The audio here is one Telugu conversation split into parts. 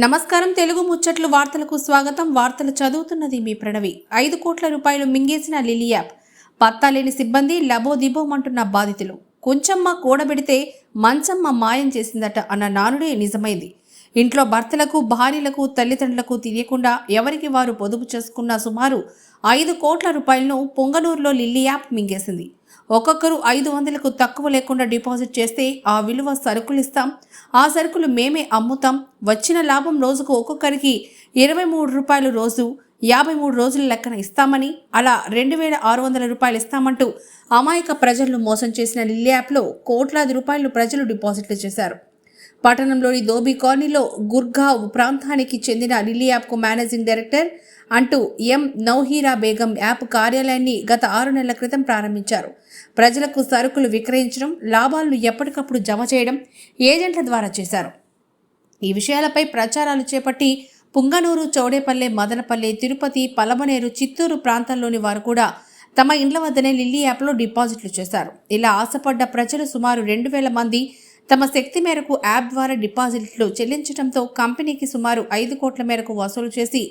నమస్కారం తెలుగు ముచ్చట్లు వార్తలకు స్వాగతం. వార్తలు చదువుతున్నది మీ ప్రణవి. ఐదు కోట్ల రూపాయలు మింగేసిన లిలీ యాప్. పత్తా లేని సిబ్బంది లబోదిబోమంటున్న బాధితులు. కొంచెమ్మ కూడబెడితే మంచమ్మ మాయం చేసిందట అన్న నానుడే నిజమైంది. ఇంట్లో భర్తలకు భార్యలకు తల్లిదండ్రులకు తెలియకుండా ఎవరికి వారు పొదుపు చేసుకున్న సుమారు ఐదు కోట్ల రూపాయలను పొంగనూరులో లిల్లీ యాప్ మింగేసింది. ఒక్కొక్కరు ఐదు వందలకు తక్కువ లేకుండా డిపాజిట్ చేస్తే ఆ విలువ సరుకులు ఇస్తాం ఆ సరుకులు మేమే అమ్ముతాం. వచ్చిన లాభం రోజుకు ఒక్కొక్కరికి ఇరవై మూడు రూపాయలు రోజు యాభై మూడు రోజుల లెక్కన ఇస్తామని అలా రెండు వేల ఆరు వందల రూపాయలు ఇస్తామంటూ అమాయక ప్రజలను మోసం చేసిన లిల్లీ యాప్లో కోట్లాది రూపాయలు ప్రజలు డిపాజిట్లు చేశారు. పట్టణంలోని దోబీ కాలనీలో గుర్గావ్ ప్రాంతానికి చెందిన లిల్లీ యాప్కు మేనేజింగ్ డైరెక్టర్ అంటూ ఎం నౌహీరా బేగం యాప్ కార్యాలయాన్ని గత ఆరు నెలల క్రితం ప్రారంభించారు. ప్రజలకు సరుకులు విక్రయించడం లాభాలను ఎప్పటికప్పుడు జమ చేయడం ఏజెంట్ల ద్వారా చేశారు. ఈ విషయాలపై ప్రచారాలు చేపట్టి పుంగనూరు చౌడేపల్లె మదనపల్లె తిరుపతి పలమనేరు చిత్తూరు ప్రాంతాల్లోని వారు కూడా తమ ఇండ్ల వద్దనే లిల్లీ యాప్లో డిపాజిట్లు చేశారు. ఇలా ఆశపడ్డ ప్రజలు సుమారు రెండు వేల మంది తమ శక్తి మేరకు యాప్ ద్వారా డిపాజిట్లు చెల్లించడంతో కంపెనీకి సుమారు ఐదు కోట్ల మేరకు వసూలు చేసి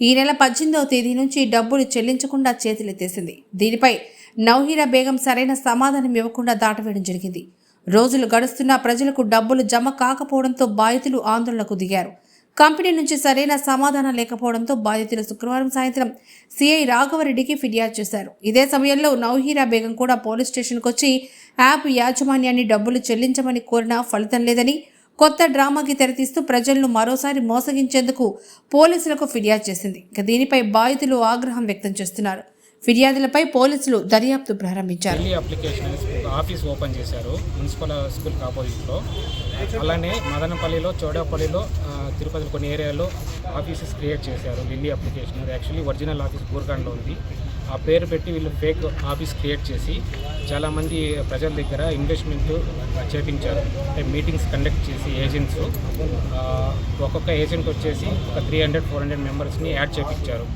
ఈ నెల పద్దెనిమిదవ తేదీ నుంచి డబ్బులు చెల్లించకుండా చేతులెత్తేసింది. దీనిపై నౌహీరా బేగం సరైన సమాధానం ఇవ్వకుండా దాటవేయడం జరిగింది. రోజులు గడుస్తున్నా ప్రజలకు డబ్బులు జమ కాకపోవడంతో బాధితులు ఆందోళనకు దిగారు. కంపెనీ నుంచి సరైన సమాధానం లేకపోవడంతో బాధితులు శుక్రవారం సాయంత్రం సిఐ రాఘవరెడ్డికి ఫిర్యాదు చేశారు. ఇదే సమయంలో నౌహీరా బేగం కూడా పోలీస్ స్టేషన్కు వచ్చి యాప్ యాజమాన్యాన్ని డబ్బులు చెల్లించమని కోరినా ఫలితం లేదని కొత్త డ్రామాకి తెరతీస్తూ ప్రజలను మరోసారి మోసగించేందుకు పోలీసులకు ఫిర్యాదు చేసింది. ఇక దీనిపై బాధితులు ఆగ్రహం వ్యక్తం చేస్తున్నారు. ఫిర్యాదులపై పోలీసులు దర్యాప్తు ప్రారంభించారు. అప్లికేషన్ ఆఫీస్ ఓపెన్ చేశారు. మున్సిపల్ స్కూల్ ఆపోజిట్లో అలానే మదనపల్లిలో చౌడపల్లిలో తిరుపతి కొన్ని ఏరియాలో ఆఫీసెస్ క్రియేట్ చేశారు Delhi application. Actually original office గూర్ఖండ్లో ఉంది. ఆ పేరు పెట్టి వీళ్ళు ఫేక్ ఆఫీస్ క్రియేట్ చేసి చాలామంది ప్రజల దగ్గర ఇన్వెస్ట్మెంట్ చేపించారు. అంటే మీటింగ్స్ కండక్ట్ చేసి ఏజెంట్స్ ఒక్కొక్క ఏజెంట్ వచ్చేసి ఒక త్రీ హండ్రెడ్ ఫోర్ హండ్రెడ్ మెంబర్స్ని యాడ్ చేపించారు.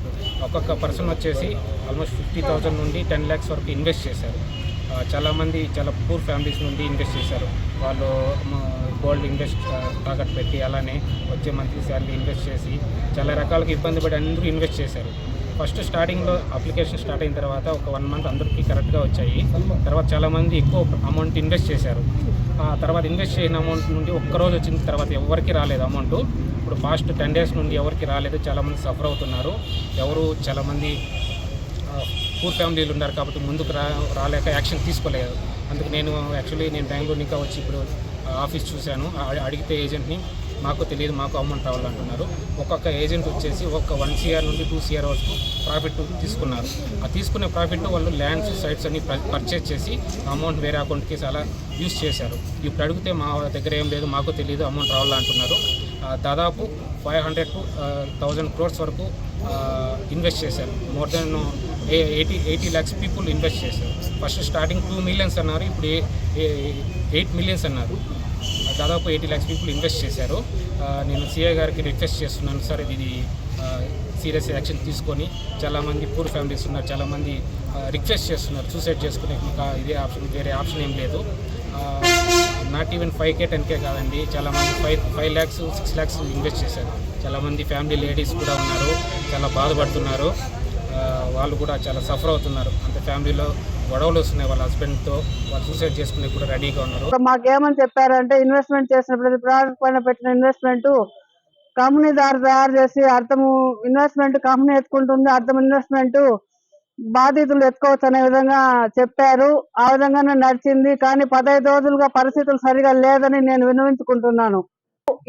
ఒక్కొక్క పర్సన్ వచ్చేసి ఆల్మోస్ట్ ఫిఫ్టీ థౌసండ్ నుండి టెన్ ల్యాక్స్ వరకు ఇన్వెస్ట్ చేశారు. చాలామంది చాలా పూర్ ఫ్యామిలీస్ నుండి ఇన్వెస్ట్ చేశారు. వాళ్ళు గోల్డ్ ఇన్వెస్ట్ తాకట్టు పెట్టి అలానే వచ్చే మంత్లీ శాలరీ ఇన్వెస్ట్ చేసి చాలా రకాలుగా ఇబ్బంది పడి అందరూ ఇన్వెస్ట్ చేశారు. ఫస్ట్ స్టార్టింగ్లో అప్లికేషన్ స్టార్ట్ అయిన తర్వాత ఒక వన్ మంత్ అందరికీ కరెక్ట్గా వచ్చాయి. తర్వాత చాలామంది ఎక్కువ అమౌంట్ ఇన్వెస్ట్ చేశారు. ఆ తర్వాత ఇన్వెస్ట్ చేసిన అమౌంట్ నుండి ఒక్కరోజు వచ్చిన తర్వాత ఎవరికి రాలేదు అమౌంట్. ఇప్పుడు ఫాస్ట్ టెన్ డేస్ నుండి ఎవరికి రాలేదు చాలామంది సఫర్ అవుతున్నారు. ఎవరు చాలామంది పూర్ ఫ్యామిలీలు ఉన్నారు కాబట్టి ముందుకు రా రాలేక యాక్షన్ తీసుకోలేదు. అందుకు నేను యాక్చువల్లీ నేను బెంగళూరు ఇంకా వచ్చి ఇప్పుడు ఆఫీస్ చూశాను. అడిగితే ఏజెంట్ని మాకు తెలియదు మాకు అమౌంట్ రావాలంటున్నారు ఒక్కొక్క ఏజెంట్ వచ్చేసి ఒక వన్ సిఆర్ నుండి టూ సిఆర్ వరకు ప్రాఫిట్ తీసుకున్నారు. ఆ తీసుకునే ప్రాఫిట్ వాళ్ళు ల్యాండ్స్ సైట్స్ అన్ని పర్చేస్ చేసి అమౌంట్ వేరే అకౌంట్కి చాలా యూస్ చేశారు. ఇప్పుడు అడిగితే మా దగ్గర ఏం లేదు మాకు తెలియదు అమౌంట్ రావాలంటున్నారు దాదాపు five hundred to thousand crores వరకు ఇన్వెస్ట్ చేశారు. More than eighty eighty lakhs people invest చేశారు. ఫస్ట్ స్టార్టింగ్ టూ మిలియన్స్ అన్నారు ఇప్పుడు ఎయిట్ మిలియన్స్ అన్నారు. దాదాపు ఎయిటీ ల్యాక్స్ పీపుల్ ఇన్వెస్ట్ చేశారు. నేను సిఐ గారికి రిక్వెస్ట్ చేస్తున్నాను సార్ ఇది సీరియస్ యాక్షన్ తీసుకొని చాలామంది పూర్ ఫ్యామిలీస్ ఉన్నారు చాలామంది రిక్వెస్ట్ చేస్తున్నారు సూసైడ్ చేసుకునే ఇంకా ఇదే ఆప్షన్ వేరే ఆప్షన్ ఏం లేదు. Not even five K ten K కాదండి చాలామంది five five lakhs six lakhs invest చేశారు. చాలామంది ఫ్యామిలీ లేడీస్ కూడా ఉన్నారు చాలా బాధపడుతున్నారు. వాళ్ళు కూడా చాలా సఫర్ అవుతున్నారు. అంటే ఫ్యామిలీలో గొడవలు వస్తున్నాయి వాళ్ళ హస్బెండ్తో వాళ్ళు సూసైడ్ చేసుకునే కూడా రెడీగా ఉన్నారు. మాకేమని చెప్పారంటే ఇన్వెస్ట్మెంట్ చేసిన ప్రతి ప్రాజెక్ట్ పైన పెట్టిన ఇన్వెస్ట్మెంట్ కంపెనీ దారి తయారు చేసి అర్థము ఇన్వెస్ట్మెంట్ కంపెనీ ఎత్తుకుంటుంది అర్థం ఇన్వెస్ట్మెంట్ బాధితులు ఎత్తుకోవచ్చు అనే విధంగా చెప్పారు. ఆ విధంగానే నడిచింది. కానీ పదహైదు రోజులుగా పరిస్థితులు సరిగా లేదని నేను విన్నవించుకుంటున్నాను.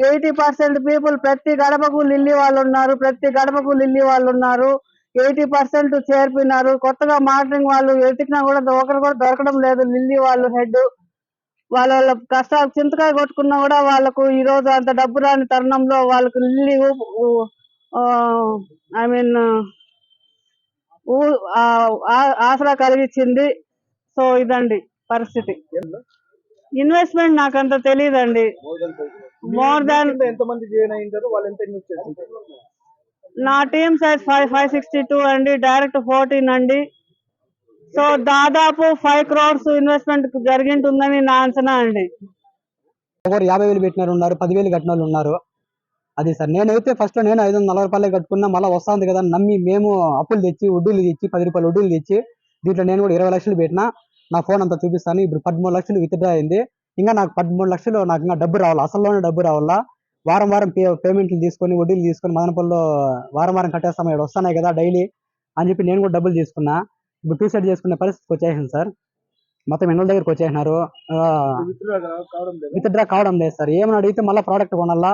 ఎయిటీ పర్సెంట్ పీపుల్ ప్రతి గడపకు లిల్లీ వాళ్ళు ఉన్నారు ప్రతి గడపకు లిల్లీ వాళ్ళు ఉన్నారు. ఎయిటీ పర్సెంట్ చేర్పినారు. కొత్తగా మానిటరింగ్ వాళ్ళు వెతికినా కూడా ఒకరు కూడా దొరకడం లేదు. లిల్లీ వాళ్ళు హెడ్. వాళ్ళ వాళ్ళ కష్టాలు చింతకాయ కొట్టుకున్నా కూడా వాళ్ళకు ఈ రోజు అంత డబ్బు రాని తరుణంలో వాళ్ళకు లిల్లీ ఐ మీన్ ఆసరా కలిగించింది. సో ఇదండి పరిస్థితి. ఇన్వెస్ట్మెంట్ నాకు అంత తెలియదండి మోర్ దాన్ ఎంతమంది జాయిన్ అయ్యింటారు వాళ్ళు ఎంత ఇన్వెస్ట్ చేసింటారు నా team size five five sixty two అండి డైరెక్ట్ ఫోర్టీన్ అండి. సో దాదాపు ఫైవ్ క్రోర్స్ ఇన్వెస్ట్మెంట్ జరిగింటుందని నా అంచనా అండి. ఒకరు యాభై వేలు పెట్టినారు ఉన్నారు పదివేలు కట్టిన వాళ్ళు ఉన్నారు. అది సార్ నేనైతే ఫస్ట్ నేను ఐదు వందల నలభై కట్టుకున్నా మళ్ళీ వస్తుంది కదా నమ్మి మేము అప్పులు తెచ్చి వడ్డీలు తెచ్చి పది రూపాయలు వడ్డీలు తెచ్చి దీంట్లో నేను కూడా ఇరవై లక్షలు పెట్టినా నా ఫోన్ అంతా చూపిస్తాను ఇప్పుడు పదమూడు లక్షలు విత్డ్రా అయింది. ఇంకా నాకు పదమూడు లక్షలు నాకు ఇంకా డబ్బు రావాలి? అసలులోనే డబ్బు రావాలా? వారం వారం పే పేమెంట్లు తీసుకొని వడ్డీలు తీసుకొని మదనపల్లిలో వారం వారం కట్టేస్తాం ఇక్కడ వస్తున్నాయి కదా డైలీ అని చెప్పి నేను కూడా డబ్బులు తీసుకున్నా. ఇప్పుడు టూ సైడ్ చేసుకునే పరిస్థితికి వచ్చేసింది సార్. మొత్తం ఎన్నోల దగ్గరికి వచ్చేసినారు. విత్ విత్డ్రా కావడం లేదు సార్. ఏమని అడిగితే మళ్ళీ ప్రోడక్ట్ కొనాలా?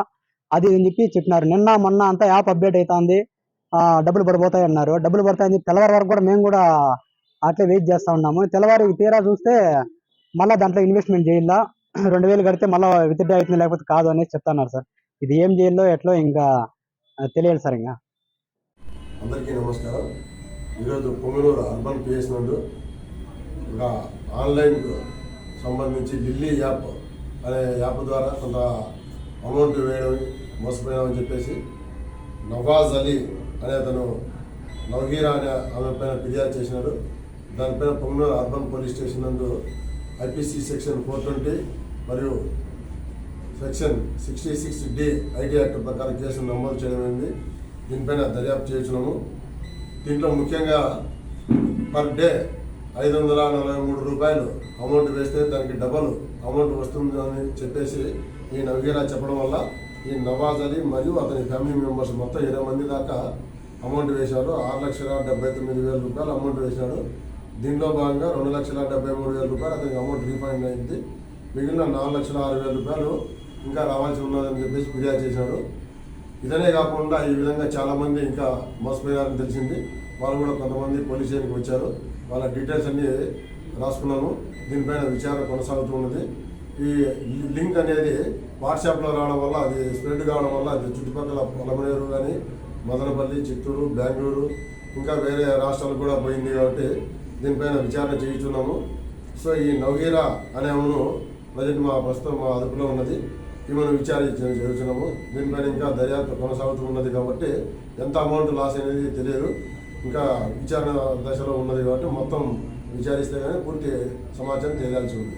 అది ఇది అని చెప్పి చెప్పినారు. నిన్న మొన్న అంతా యాప్ అప్డేట్ అవుతుంది డబ్బులు పడిపోతాయి అన్నారు. డబ్బులు పడతాయని చెప్పి తెల్లవారి వరకు కూడా మేము కూడా అట్లే వెయిట్ చేస్తా ఉన్నాము. తెల్లవారి తీరా చూస్తే మళ్ళీ దాంట్లో ఇన్వెస్ట్మెంట్ చేయాలా? రెండు వేలు కడితే మళ్ళీ విత్డ్రా అవుతుంది లేకపోతే కాదు అనేసి చెప్తున్నారు సార్. ఇది ఏం చేయాలో ఎట్లో ఇంకా తెలియాలి సార్ ఇంకా. అందరికీ నమస్కారం. ఈరోజు పొంగనూరు అర్బన్ పిఎస్ నుండి ఒక ఆన్లైన్ సంబంధించి లిల్లీ యాప్ అనే యాప్ ద్వారా కొంత అమౌంట్ వేయడం మోసపోయామని చెప్పేసి నవాజ్ అలీ అనే అతను నవగీరా అనే ఆమె పైన ఫిర్యాదు చేసినాడు. దానిపైన పొంగనూరు అర్బన్ పోలీస్ స్టేషన్ నందు ఐపీసీ సెక్షన్ ఫోర్ ట్వంటీ మరియు section sixty six D IT act ప్రకారం కేసు నమోదు చేయడమైంది దీనిపైన దర్యాప్తు చేస్తున్నాము. దీంట్లో ముఖ్యంగా పర్ డే ఐదు వందల నలభై మూడు రూపాయలు అమౌంట్ వేస్తే దానికి డబల్ అమౌంట్ వస్తుంది అని చెప్పేసి ఈ నవీరా చెప్పడం వల్ల ఈ నవాజ్ అలీ మరియు అతని ఫ్యామిలీ మెంబర్స్ మొత్తం ఇరవై మంది దాకా అమౌంట్ వేశారు. ఆరు లక్షల డెబ్బై తొమ్మిది వేల రూపాయలు అమౌంట్ వేశాడు దీనిలో భాగంగా రెండు లక్షల డెబ్బై మూడు వేల రూపాయలు అతనికి అమౌంట్ రీఫండ్ అయింది. మిగిలిన నాలుగు లక్షల ఆరు వేల రూపాయలు ఇంకా రావాల్సి ఉన్నదని చెప్పేసి ఫిర్యాదు చేశాడు ఇదనే కాకుండా ఈ విధంగా చాలామంది ఇంకా మోసపోయారని తెలిసింది. వాళ్ళు కూడా కొంతమంది పోలీస్ స్టేషన్కి వచ్చారు. వాళ్ళ డీటెయిల్స్ అన్నీ రాసుకున్నాము దీనిపైన విచారణ కొనసాగుతున్నది ఈ లింక్ అనేది వాట్సాప్లో రావడం వల్ల అది స్ప్రెడ్ కావడం వల్ల అది చుట్టుపక్కల పొలమనేరు కానీ మదనపల్లి చిత్తూరు బెంగళూరు ఇంకా వేరే రాష్ట్రాలకు కూడా పోయింది కాబట్టి దీనిపైన విచారణ చేయించున్నాము సో ఈ నవహీరా అనేవును ఆమెను మా ప్రస్తుతం మా అదుపులో ఉన్నది. ఈమెను విచారించ చేస్తున్నాము. దీనిపైన ఇంకా దర్యాప్తు కొనసాగుతూ ఉన్నది కాబట్టి ఎంత అమౌంట్ లాస్ అనేది తెలియదు. ఇంకా విచారణ దశలో ఉన్నది కాబట్టి మొత్తం విచారిస్తే కానీ పూర్తి సమాచారం తెలియాల్సి ఉంది.